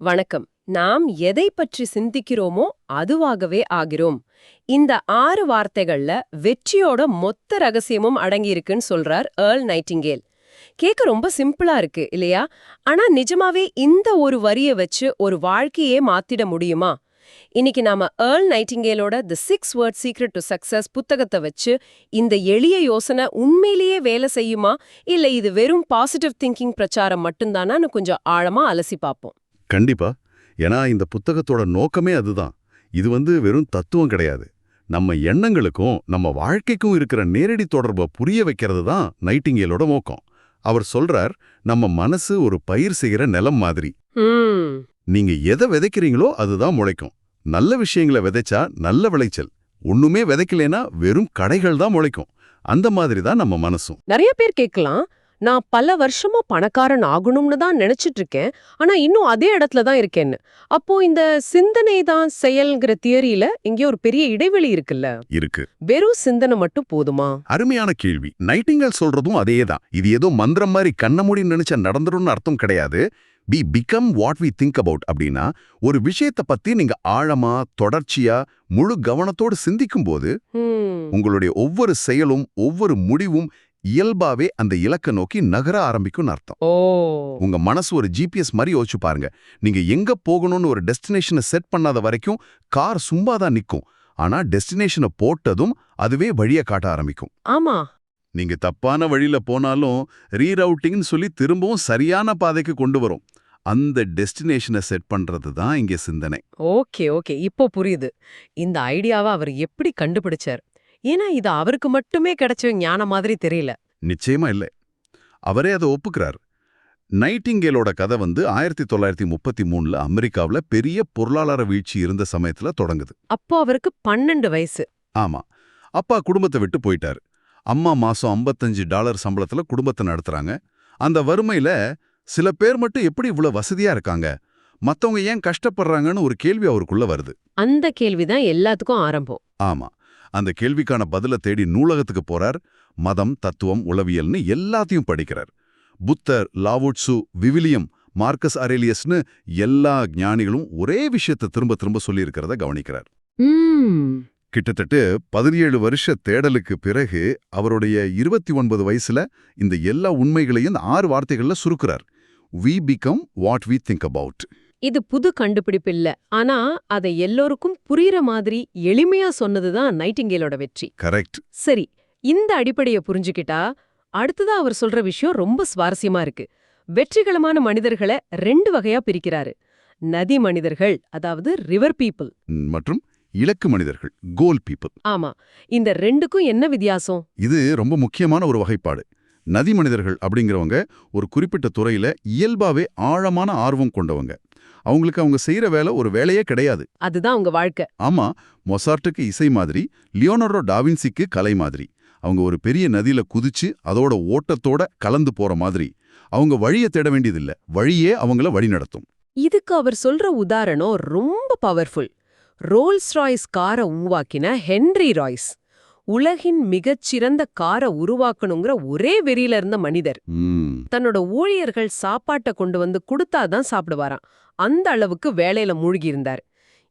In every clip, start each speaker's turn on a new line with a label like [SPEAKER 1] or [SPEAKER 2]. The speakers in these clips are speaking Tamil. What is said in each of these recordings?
[SPEAKER 1] வணக்கம். நாம் எதை பற்றி சிந்திக்கிறோமோ அதுவாகவே ஆகிறோம். இந்த ஆறு வார்த்தைகள்ல வெற்றியோட மொத்த ரகசியமும் அடங்கியிருக்குன்னு சொல்றார் ஏர்ல் நைட்டிங்கேல் கேட்க ரொம்ப சிம்பிளா இருக்கு இல்லையா? ஆனா நிஜமாவே இந்த ஒரு வரிய வச்சு ஒரு வாழ்க்கையே மாத்திட முடியுமா? இன்னைக்கு நாம Earl நைட்டிங்கேலோட the six word secret to success புத்தகத்தை வச்சு இந்த எளிய யோசனை உண்மையிலேயே வேலை செய்யுமா? இல்ல இது வெறும் பாசிட்டிவ் திங்கிங் பிரச்சாரம் மட்டும்தானான்னு கொஞ்சம் ஆழமா அலசி பார்ப்போம்.
[SPEAKER 2] கண்டிப்பா. ஏன்னா இந்த புத்தகத்தோட நோக்கமே அதுதான். இது வந்து வெறும் தத்துவம் கிடையாது. நம்ம எண்ணங்களுக்கும் நம்ம வாழ்க்கைக்கும் இருக்கிற நேரடி தொடர்பை புரிய வைக்கிறது தான் நைட்டிங்கேலோட நோக்கம். அவர் சொல்றார் நம்ம மனசு ஒரு பயிர் செய்கிற நிலம் மாதிரி. நீங்க எதை விதைக்கிறீங்களோ அதுதான் முளைக்கும். நல்ல விஷயங்களை விதைச்சா நல்ல விளைச்சல். ஒண்ணுமே விதைக்கலைன்னா வெறும் கடைகள் தான் முளைக்கும். அந்த மாதிரி தான் நம்ம மனசும்.
[SPEAKER 1] நிறைய பேர் கேட்கலாம் நான் பல வருஷமா பணக்காரன் ஆகணும்னு தான் நினைச்சிட்டு இருக்கேன் ஆனா இன்னும் அதே இடத்துல தான் இருக்கேன்னு. அப்போ இந்த சிந்தனை தான் செயல்ங்கிற தியரியில இங்கே ஒரு பெரிய இடைவெளி இருக்குல்ல?
[SPEAKER 2] இருக்கு.
[SPEAKER 1] வெறும் சிந்தனை மட்டும் போதுமா?
[SPEAKER 2] அருமையான கேள்வி. நைட்டிங்கல் சொல்றதும் அதே தான் இது ஏதோ மந்திரம் மாதிரி கண்ண மூடி நினைச்சா நடந்துரும்னு அர்த்தம் கிடையாது. Be become what we think about அப்படின்னா ஒரு விஷயத்தை பத்தி நீங்க ஆழமா தொடர்ச்சியா முழு கவனத்தோடு சிந்திக்கும் போது உங்களுடைய ஒவ்வொரு செயலும் ஒவ்வொரு முடிவும் இயல்பாவே அந்த இலக்க நோக்கி நகர ஆரம்பிக்கும்னு அர்த்தம். உங்க மனசு ஒரு ஜிபிஎஸ் மாதிரி யோசிச்சு பாருங்க. நீங்க எங்க போகணும்னு ஒரு டெஸ்டினேஷனை செட் பண்ணாத வரைக்கும் கார் சும்மா தான் நிக்கும். ஆனா டெஸ்டினேஷனை போட்டதும் அதுவே வழியை காட்ட ஆரம்பிக்கும்.
[SPEAKER 1] ஆமா.
[SPEAKER 2] நீங்க தப்பான வழியில போனாலும் ரீரவுட்டிங்னு சொல்லி திரும்பவும் சரியான பாதைக்கு கொண்டு வரும். அந்த டெஸ்டினேஷனை செட் பண்றது தான் இங்க சிந்தனை.
[SPEAKER 1] Okay okay. இப்போ புரியுது. இந்த ஐடியாவை அவர் எப்படி கண்டுபிடிச்சார்? ஏன்னா இது அவருக்கு மட்டுமே கிடைச்ச ஞானம் மாதிரி தெரியல.
[SPEAKER 2] நிச்சயமா இல்லை. அவரே அதை ஒப்புக்கிறார். நைட்டிங்கேலோட கதை வந்து ஆயிரத்தி தொள்ளாயிரத்தி முப்பத்தி மூணுல அமெரிக்காவுல பெரிய பொருளாதார வீழ்ச்சி இருந்த சமயத்துல தொடங்குது.
[SPEAKER 1] அப்போ அவருக்கு பன்னெண்டு வயசு.
[SPEAKER 2] ஆமா. அப்பா குடும்பத்தை விட்டு போயிட்டாரு. அம்மா மாசம் 55 டாலர் சம்பளத்துல குடும்பத்தை நடத்துறாங்க. அந்த வறுமையில சில பேர் மட்டும் எப்படி இவ்வளவு வசதியா இருக்காங்க? மத்தவங்க ஏன் கஷ்டப்படுறாங்கன்னு ஒரு கேள்வி அவருக்குள்ள வருது.
[SPEAKER 1] அந்த கேள்விதான் எல்லாத்துக்கும் ஆரம்பம்.
[SPEAKER 2] ஆமா. அந்த கேள்விக்கான பதில தேடி நூலகத்துக்கு போறார். மதம் தத்துவம் உளவியல்னு எல்லாத்தையும் படிக்கிறார். புத்தர் லாவுட்சு விவிலியம் மார்க்கஸ் அரேலியஸ்னு எல்லா ஞானிகளும் ஒரே விஷயத்தை திரும்ப திரும்ப சொல்லியிருக்கிறத கவனிக்கிறார். கிட்டத்தட்ட பதினேழு வருஷ தேடலுக்கு பிறகு அவருடைய இருபத்தி ஒன்பது வயசுல இந்த எல்லா உண்மைகளையும் ஆறு வார்த்தைகள்ல சுருக்குறார். We become what we think about
[SPEAKER 1] இது புது கண்டுபிடிப்பு இல்ல. ஆனா அதை எல்லோருக்கும் புரியுற மாதிரி எளிமையா சொன்னதுதான் நைட்டிங்கேலோட வெற்றி.
[SPEAKER 2] கரெக்ட்.
[SPEAKER 1] சரி இந்த அடிப்படையை புரிஞ்சுக்கிட்டா அடுத்ததா அவர் சொல்ற விஷயம் ரொம்ப சுவாரஸ்யமா இருக்கு. வெற்றிகரமான மனிதர்களை ரெண்டு வகையா பிரிக்கிறாரு. நதி மனிதர்கள் அதாவது ரிவர் பீப்புள்.
[SPEAKER 2] மற்றும் இலக்கு மனிதர்கள் கோல் பீப்புள்.
[SPEAKER 1] ஆமா இந்த ரெண்டுக்கும் என்ன வித்தியாசம்?
[SPEAKER 2] இது ரொம்ப முக்கியமான ஒரு வகைப்பாடு. நதி மனிதர்கள் அப்படிங்கிறவங்க ஒரு குறிப்பிட்ட துறையில இயல்பாவே ஆழமான ஆர்வம் கொண்டவங்க. அவங்களுக்கு அவங்க செய்யற வேலை ஒரு வேலையே கிடையாது.
[SPEAKER 1] அதுதான் உங்க வாழ்க்கை.
[SPEAKER 2] ஆமா மொசார்ட்டுக்கு இசை மாதிரி லியோனார்டோ டாவின்சிக்கு கலை மாதிரி. அவங்க ஒரு பெரிய நதியில குதிச்சு அதோட ஓட்டத்தோட கலந்து போற மாதிரி. அவங்க வழியை தேட வேண்டியதில்ல. வழியே அவங்கள வழி நடத்தும்.
[SPEAKER 1] இதுக்கு அவர் சொல்ற உதாரணம் ரொம்ப பவர்ஃபுல் ரோல்ஸ் ராய்ஸ் காரை உருவாக்கின ஹென்ரி ராய்ஸ். உலகின் மிகச்சிறந்த காரை உருவாக்கணுங்கிற ஒரே வெறியில இருந்த மனிதர்.
[SPEAKER 2] ம்,
[SPEAKER 1] தன்னோட ஊழியர்கள் சாப்பாட்டை கொண்டு வந்து கொடுத்தாதான் சாப்பிடுவாராம். அந்த அளவுக்கு வேலையில மூழ்கி இருந்தார்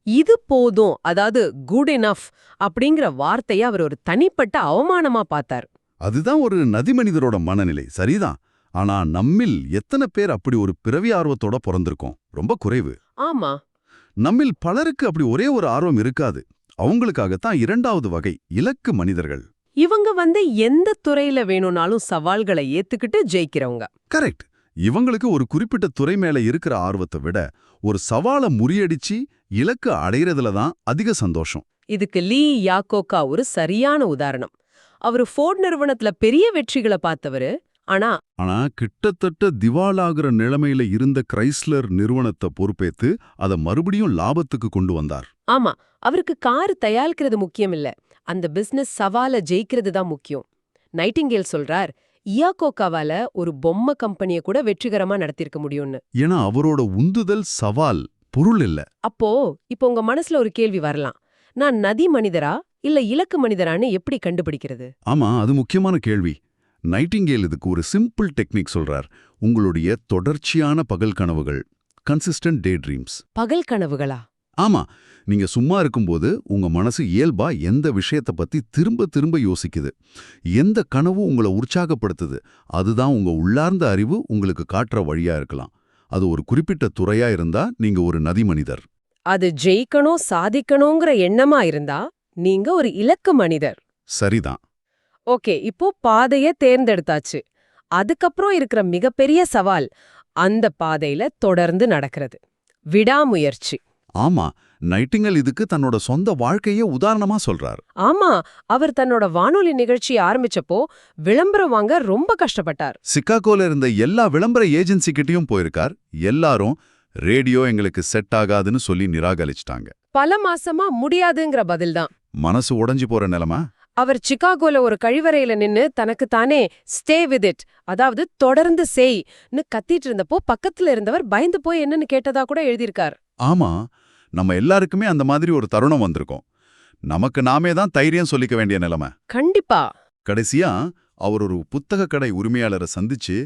[SPEAKER 1] இது போதும் அதாவது குட் எனஃப் அப்படிங்கிற வார்த்தைய அவர் ஒரு தனிப்பட்ட அவமானமா பார்த்தார்.
[SPEAKER 2] அதுதான் ஒரு நதி மனிதரோட மனநிலை சரிதான். ஆனா நம்மில் எத்தனை பேர் அப்படி ஒரு பிறவி ஆர்வத்தோட பிறந்திருக்கோம்? ரொம்ப குறைவு.
[SPEAKER 1] ஆமா.
[SPEAKER 2] நம்மில் பலருக்கு அப்படி ஒரே ஒரு ஆர்வம் இருக்காது. அவங்களுக்காகத்தான் இரண்டாவது வகை இலக்கு மனிதர்கள்.
[SPEAKER 1] இவங்க வந்து எந்த துறையில வேணும்னாலும் சவால்களை ஏத்துக்கிட்டு ஜெயிக்கிறவங்க.
[SPEAKER 2] கரெக்ட். இவங்களுக்கு ஒரு குறிப்பிட்ட துறை மேல இருக்கிற ஆர்வத்தை விட ஒரு சவாலை முறியடிச்சு இலக்கு அடையறதுல தான் அதிக சந்தோஷம்.
[SPEAKER 1] இதுக்கு லீ யாக்கோக்கா ஒரு சரியான உதாரணம். அவரு ஃபோர்ட் நிறுவனத்துல பெரிய வெற்றிகளை பார்த்தவரு ஆனா
[SPEAKER 2] ஆனா கிட்டத்தட்ட திவாலாகிற நிலைமையில இருந்த கிரைஸ்லர் நிறுவனத்தை பொறுப்பேத்து அதை மறுபடியும் லாபத்துக்கு கொண்டு வந்தார்.
[SPEAKER 1] ஆமா அவருக்கு கார் தயாரிக்கிறது முக்கியம் இல்ல அந்த பிசினஸ் சவால ஜெயிக்கிறது தான் முக்கியம். நைட்டிங்கேல் சொல்றார் இயாக்கோக்காவால ஒரு பொம்மை கம்பெனியை கூட வெற்றிகரமா நடத்திருக்க முடியும்னு.
[SPEAKER 2] ஏன்னா அவரோட உந்துதல் சவால் பொருள் இல்ல.
[SPEAKER 1] அப்போ இப்போ உங்க மனசுல ஒரு கேள்வி வரலாம். நான் நதி மனிதரா இல்ல இலக்கு மனிதரான்னு எப்படி கண்டுபிடிக்கிறது?
[SPEAKER 2] ஆமா அது முக்கியமான கேள்வி. நைட்டிங்கேல் இதுக்கு ஒரு சிம்பிள் டெக்னிக் சொல்றார். உங்களுடைய தொடர்ச்சியான பகல் கனவுகள் கன்சிஸ்டன்ட் டே ட்ரீம்ஸ்
[SPEAKER 1] பகல் கனவுகளா?
[SPEAKER 2] ஆமா நீங்க சும்மா இருக்கும்போது உங்க மனசு இயல்பா எந்த விஷயத்தை பத்தி திரும்ப திரும்ப யோசிக்குது. எந்த கனவு உங்களை உற்சாகப்படுத்துது அதுதான் உங்க உள்ளார்ந்த அறிவு உங்களுக்கு காட்டுற வழியா இருக்கலாம். அது ஒரு குறிப்பிட்ட துறையா இருந்தா நீங்க ஒரு நதி மனிதர்
[SPEAKER 1] அது ஜெயிக்கணும் சாதிக்கணுங்கிற எண்ணமா இருந்தா நீங்க ஒரு இலக்கு மனிதர்.
[SPEAKER 2] சரிதான்.
[SPEAKER 1] ஓகே இப்போ பாதைய தேர்ந்தெடுத்தாச்சு. அதுக்கப்புறம் இருக்கிற மிகப்பெரிய சவால் அந்த பாதையில தொடர்ந்து நடக்கிறது. விடாமுயற்சி.
[SPEAKER 2] ஆமா நைட்டிங்கல் இதுக்கு தன்னோட சொந்த வாழ்க்கையே உதாரணமா சொல்றார்.
[SPEAKER 1] ஆமா அவர் தன்னோட வானொலி நிகழ்ச்சி ஆரம்பிச்சப்போ விளம்பரம் வாங்க ரொம்ப கஷ்டப்பட்டார்.
[SPEAKER 2] சிக்காகோல இருந்த எல்லா விளம்பர ஏஜென்சி கிட்டயும் போயிருக்கார். எல்லாரும் ரேடியோ எங்களுக்கு செட் ஆகாதுன்னு சொல்லி நிராகரிச்சிட்டாங்க.
[SPEAKER 1] பல மாசமா முடியாதுங்கிற பதில்தான்.
[SPEAKER 2] மனசு உடைஞ்சு போற நிலைமை?
[SPEAKER 1] அவர் சிகாகோல ஒரு கழிவறையில நின்னு தனக்கு தானே ஸ்டே வித் இட் அதாவது தொடர்ந்து செய்ன்னு கத்திட்டு இருந்தப்போ பக்கத்துல இருந்தவர் பயந்து போய் என்னன்னு கேட்டதா கூட எழுதியிருக்கார்.
[SPEAKER 2] ஆமா நம்ம எல்லாருக்குமே அந்த மாதிரி ஒரு தருணம் வந்திருக்கும். நமக்கு நாமே தான் தைரியம் சொல்லிக்க வேண்டிய நிலைமை.
[SPEAKER 1] கண்டிப்பா.
[SPEAKER 2] கடைசியா அவர் ஒரு புத்தக கடை உரிமையாளரை சந்திச்சு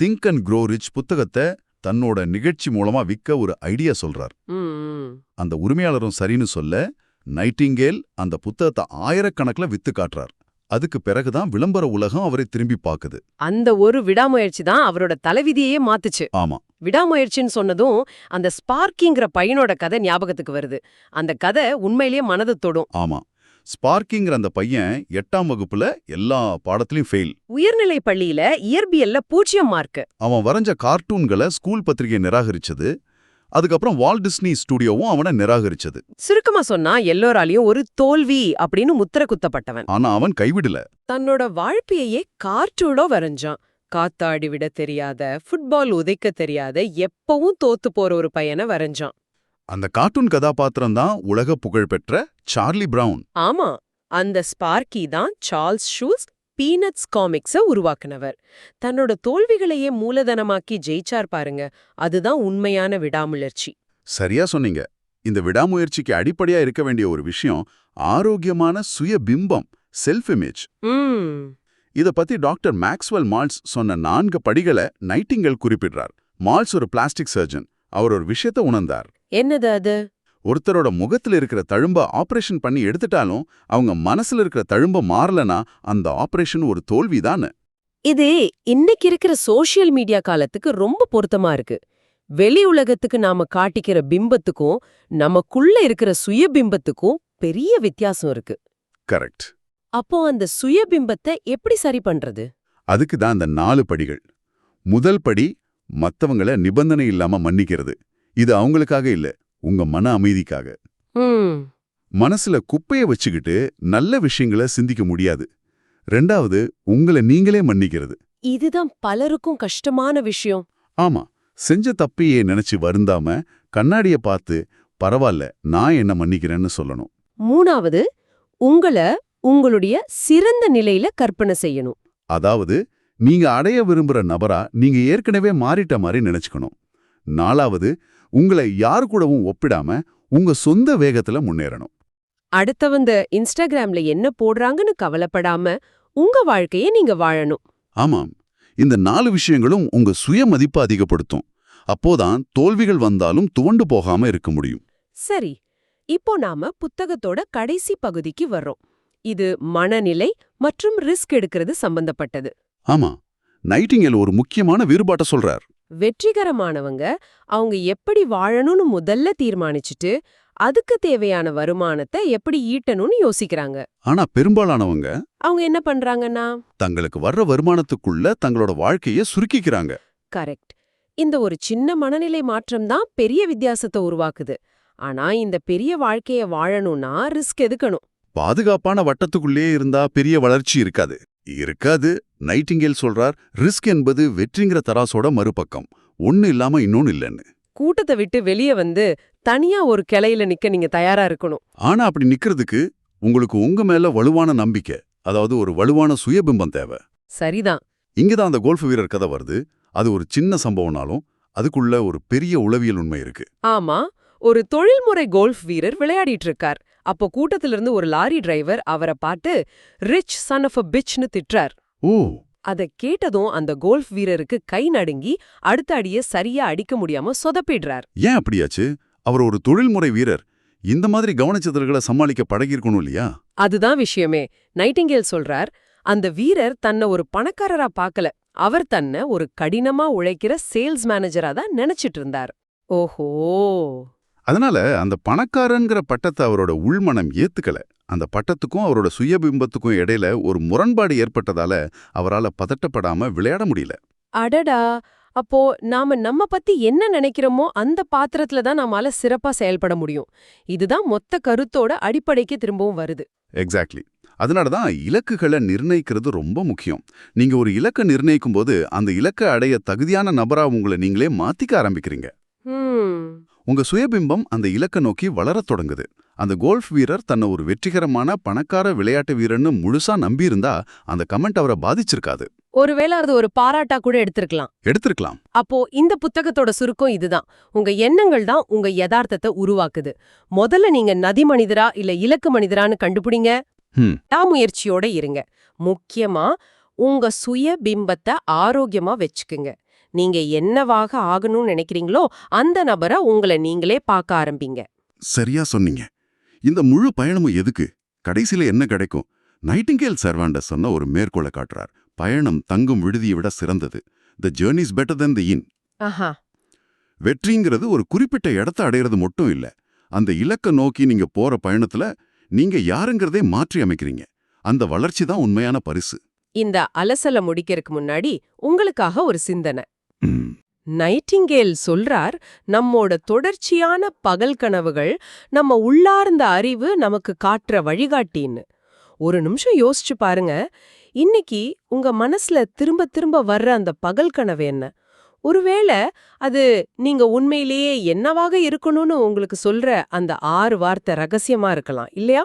[SPEAKER 2] திங்க் அண்ட் க்ரோ ரிச் புத்தகத்தை தன்னோட நிகழ்ச்சி மூலமா விற்க ஒரு ஐடியா சொல்றார். அந்த உரிமையாளரும் சரின்னு சொல்ல நைட்டிங்கேல் அந்த புத்தகத்தை ஆயிரக்கணக்கில் வித்து காட்டுறார். அதுக்கு பிறகுதான் விளம்பர உலகம் அவரை திரும்பி பாக்குது
[SPEAKER 1] அந்த ஒரு விடாமுயற்சி தான் அவரோட தலைவிதியையே மாத்துச்சு.
[SPEAKER 2] ஆமா.
[SPEAKER 1] விடாமுயற்சின்னு சொன்னதும் அந்த ஸ்பார்க்கிங்கிற பையனோட கதை ஞாபகத்துக்கு வருது. அந்த கதை உண்மையிலேயே மனது தொடும்.
[SPEAKER 2] ஆமா. ஸ்பார்க்கிங்கிற அந்த பையன் எட்டாம் வகுப்புல எல்லா பாடத்திலையும் ஃபெயில்
[SPEAKER 1] உயர்நிலை பள்ளியில இயற்பியல்ல பூஜ்யம் மார்க்
[SPEAKER 2] அவன் வரைஞ்ச கார்ட்டூன்களை ஸ்கூல் பத்திரிகை நிராகரிச்சது. அதுக்கப்புறம் வால் டிஸ்னி ஸ்டுடியோவும் அவனை நிராகரிச்சது.
[SPEAKER 1] சுருக்கமா சொன்னா எல்லோராலையும் ஒரு தோல்வி அப்படின்னு முத்திர குத்தப்பட்டவன்.
[SPEAKER 2] ஆனா அவன் கைவிடல.
[SPEAKER 1] தன்னோட வாழ்க்கையே கார்ட்டூனோ வரைஞ்சான். காத்தாடி விட தெரியாத ஃபுட்பால் உதைக்க தெரியாத எப்பவும் தோத்து போற ஒரு பையனை வரைஞ்சான்.
[SPEAKER 2] அந்த கார்ட்டூன் கதாபாத்திரம் தான் உலக புகழ்பெற்ற சார்லி பிரவுன்
[SPEAKER 1] ஆமா அந்த ஸ்பார்க்கி தான் சார்ல்ஸ் ஷூஸ் பீனட்ஸ் காமிக்ஸ உருவாக்குனவர். தன்னோட தோல்விகளையே மூலதனமாக்கி ஜெயிச்சார் பாருங்க. அதுதான் உண்மையான விடாமுயற்சி.
[SPEAKER 2] சரியா சொன்னீங்க. இந்த விடாமுயற்சிக்கு அடிப்படையா இருக்க வேண்டிய ஒரு விஷயம் ஆரோக்கியமான சுய பிம்பம் செல்ஃப் இமேஜ் இத பத்தி டாக்டர் மேக்ஸ்வெல் மால்ஸ் சொன்ன நான்கு படிகளை நைட்டிங்கல் குறிப்பிடுறார். மால்ஸ் ஒரு பிளாஸ்டிக் சர்ஜன். அவர் ஒரு விஷயத்தை உணர்ந்தார்.
[SPEAKER 1] என்னது அது?
[SPEAKER 2] ஒருத்தரோட முகத்துல இருக்கிற தழும்ப ஆபரேஷன் பண்ணி எடுத்துட்டாலும் அவங்க மனசுல இருக்கிற தழும்ப மாறலனா அந்த ஆபரேஷன் ஒரு தோல்விதான்னு.
[SPEAKER 1] இது இன்னைக்கு இருக்கிற சோஷியல் மீடியா காலத்துக்கு ரொம்ப பொருத்தமா இருக்கு. வெளி உலகத்துக்கு நாம காட்டிக்கிற பிம்பத்துக்கும் நமக்குள்ள இருக்கிற சுயபிம்பத்துக்கும் பெரிய வித்தியாசம் இருக்கு.
[SPEAKER 2] கரெக்ட்.
[SPEAKER 1] அப்போ அந்த சுயபிம்பத்தை எப்படி சரி பண்றது?
[SPEAKER 2] அதுக்கு தான் அந்த நாலு படிகள். முதல் படி மத்தவங்கள நிபந்தனை இல்லாம மன்னிக்கிறது. இது அவங்களுக்காக இல்ல. உங்க மன அமைதிக்காக. மனசுல குப்பைய வச்சுக்கிட்டு நல்ல விஷயங்களை சிந்திக்க முடியாது. ரெண்டாவது உங்களை நீங்களே மன்னிக்கிறது.
[SPEAKER 1] இதுதான் பலருக்கும் கஷ்டமான விஷயம்.
[SPEAKER 2] ஆமா செஞ்ச தப்பையே நினைச்சு வருந்தாம கண்ணாடிய பார்த்து பரவாயில்ல நான் என்ன மன்னிக்கிறேன்னு சொல்லணும்.
[SPEAKER 1] மூணாவது உங்கள உங்களுடைய சிறந்த நிலையில கற்பனை செய்யணும்.
[SPEAKER 2] அதாவது நீங்க அடைய விரும்புற நபரா நீங்க ஏற்கனவே மாறிட்ட மாதிரி நினைச்சுக்கணும். நாலாவது உங்களை யாரு கூடவும் ஒப்பிடாம உங்க சொந்த வேகத்துல முன்னேறணும்.
[SPEAKER 1] அடுத்தவந்த இன்ஸ்டாகிராம்ல என்ன போடுறாங்கன்னு கவலைப்படாம உங்க வாழ்க்கைய நீங்க வாழணும்.
[SPEAKER 2] ஆமாம். இந்த நாலு விஷயங்களும் உங்க சுய மதிப்பை அதிகப்படுத்தும். அப்போதான் தோல்விகள் வந்தாலும் துவண்டு போகாம இருக்க முடியும்.
[SPEAKER 1] சரி. இப்போ நாம புத்தகத்தோட கடைசி பகுதிக்கு வர்றோம். இது மனநிலை மற்றும் ரிஸ்க் எடுக்கிறது சம்பந்தப்பட்டது.
[SPEAKER 2] ஆமா. நைட்டிங்கேல் ஒரு முக்கியமான வேறுபாட்டை சொல்றார்.
[SPEAKER 1] வெற்றிகரமானவங்க அவங்க எப்படி வாழணும்னு முதல்ல தீர்மானிச்சுட்டு அதுக்கு தேவையான வருமானத்தை எப்படி ஈட்டணும்னு யோசிக்கிறாங்க.
[SPEAKER 2] ஆனா பெரும்பாலானவங்க
[SPEAKER 1] அவங்க என்ன பண்றாங்கன்னா
[SPEAKER 2] தங்களுக்கு வர்ற வருமானத்துக்குள்ள தங்களோட வாழ்க்கைய சுருக்கிக்கிறாங்க.
[SPEAKER 1] கரெக்ட். இந்த ஒரு சின்ன மனநிலை மாற்றம் தான் பெரிய வித்தியாசத்தை உருவாக்குது. ஆனா இந்த பெரிய வாழ்க்கைய வாழணும்னா ரிஸ்க் எதுக்கணும்
[SPEAKER 2] பாதுகாப்பான வட்டத்துக்குள்ளே இருந்தா பெரிய வளர்ச்சி இருக்காது. இருக்காது. நைட்டிங்கேல் சொல்றார் ரிஸ்க் என்பது வெற்றிங்கிற தராசோட மறுபக்கம். ஒண்ணு இல்லாம இன்னொன்னு இல்லைன்னு.
[SPEAKER 1] கூட்டத்தை விட்டு வெளியே வந்து தனியா ஒரு கிளையில நிக்க நீங்க தயாரா இருக்கணும்.
[SPEAKER 2] ஆனா அப்படி நிக்கிறதுக்கு உங்களுக்கு உங்க மேல வலுவான நம்பிக்கை அதாவது ஒரு வலுவான சுயபிம்பம் தேவை.
[SPEAKER 1] சரிதான்.
[SPEAKER 2] இங்கதான் அந்த கோல்ஃப் வீரர் கதை வருது. அது ஒரு சின்ன சம்பவம்னாலும் அதுக்குள்ள ஒரு பெரிய உளவியல் உண்மை இருக்கு.
[SPEAKER 1] ஆமா ஒரு தொழில்முறை கோல்ஃப் வீரர் விளையாடிட்டு இருக்கார். அப்போ கூட்டத்திலிருந்து ஒரு லாரி டிரைவர் அவரை பார்த்து ரிச் சன் ஆஃப் அ பிச்னு திட்டுறார்.
[SPEAKER 2] ஓ.
[SPEAKER 1] அத கேட்டதும் அந்த கோல்ஃப் வீரருக்கு கை நடுங்கி அடுத்த அடிய சரியா அடிக்க முடியாம சொதப்பிடுறார்.
[SPEAKER 2] ஏன் அப்படியாச்சு? அவர் ஒரு தொழில்முறை வீரர். இந்த மாதிரி கவனச்சிதறல்களை சமாளிக்க பழகியிருக்கணும் இல்லையா?
[SPEAKER 1] அதுதான் விஷயமே. நைட்டிங்கேல் சொல்றார் அந்த வீரர் தன்னை ஒரு பணக்காரரா பார்க்கல. அவர் தன்னை ஒரு கடினமா உழைக்கிற சேல்ஸ் மேனேஜரா தான் நினைச்சிட்டு இருந்தார். ஓஹோ.
[SPEAKER 2] அதனால அந்த பணக்காரங்கிற பட்டத்தை அவரோட உள்மனம் ஏத்துக்கல. அந்த பட்டத்துக்கும் அவரோட சுயபிம்பத்துக்கும் இடையில ஒரு முரண்பாடு ஏற்பட்டதால அவரால பதட்டப்படாம விளையாட முடியல.
[SPEAKER 1] அடடா! அப்போ நாம நம்ம பத்தி என்ன நினைக்கிறோமோ அந்த பாத்திரத்துல தான் நம்மால சிறப்பா செயல்பட முடியும். இதுதான் மொத்த கருத்தோட அடிப்படைக்கு திரும்பவும் வருது.
[SPEAKER 2] எக்ஸாக்ட்லி அதனால தான் இலக்குகளை நிர்ணயிக்கிறது ரொம்ப முக்கியம். நீங்க ஒரு இலக்கை நிர்ணயிக்கும் போது அந்த இலக்கை அடைய தகுதியான நபரா உங்களை நீங்களே மாத்திக்க ஆரம்பிக்கிறீங்க. உங்க சுயபிம்பம் அந்த இலக்கை நோக்கி வளரத் தொடங்குது. அந்த கோல்ஃப் வீரர் தன்னை ஒரு வெற்றிகரமான பணக்கார விளையாட்டு வீரர்னு முழுசா நம்பியிருந்தா அந்த கமெண்ட் அவரை பாதிச்சிருக்காது.
[SPEAKER 1] ஒருவேளை அது ஒரு பாராட்டா கூட எடுத்திருக்கலாம்.
[SPEAKER 2] எடுத்திருக்கலாம்.
[SPEAKER 1] அப்போ இந்த புத்தகத்தோட சுருக்கம் இதுதான். உங்க எண்ணங்கள் தான் உங்க யதார்த்தத்தை உருவாக்குது. முதல்ல நீங்க நதி மனிதரா இல்ல இலக்கு மனிதரான்னு கண்டுபிடிங்க. முயற்சியோட இருங்க. முக்கியமா உங்க சுய பிம்பத்தை ஆரோக்கியமா வச்சுக்குங்க. நீங்க என்னவாக ஆகணும்னு நினைக்கிறீங்களோ அந்த நபரை உங்களை நீங்களே பார்க்க ஆரம்பிங்க.
[SPEAKER 2] சரியா சொன்னீங்க. இந்த முழு பயணமும் எதுக்கு? கடைசியில என்ன கிடைக்கும்? நைட்டிங்கேல் சர்வாண்டஸ் சொன்ன ஒரு மேற்கோளை காட்டுறார். பயணம் தங்கும் விடுதியை விட சிறந்தது. The journey's better than the inn
[SPEAKER 1] ஆஹா.
[SPEAKER 2] வெற்றிங்கிறது ஒரு குறிப்பிட்ட இடத்த அடையிறது மட்டும் இல்ல. அந்த இலக்க நோக்கி நீங்க போற பயணத்துல நீங்க யாருங்கிறதே மாற்றி அமைக்கிறீங்க. அந்த வளர்ச்சி தான் உண்மையான பரிசு.
[SPEAKER 1] இந்த அலசல முடிக்கிறதுக்கு முன்னாடி உங்களுக்காக ஒரு சிந்தனை. நைட்டிங்கேல் சொல்றார் நம்மோட தொடர்ச்சியான பகல் கனவுகள் நம்ம உள்ளார்ந்த அறிவு நமக்கு காட்டுற வழிகாட்டின்னு. ஒரு நிமிஷம் யோசிச்சு பாருங்க இன்னைக்கு உங்க மனசுல திரும்ப திரும்ப வர்ற அந்த பகல் கனவு என்ன? ஒருவேளை அது நீங்க உண்மையிலேயே என்னவாக இருக்கணும்னு உங்களுக்கு சொல்ற அந்த ஆறு வார்த்தை ரகசியமா இருக்கலாம் இல்லையா?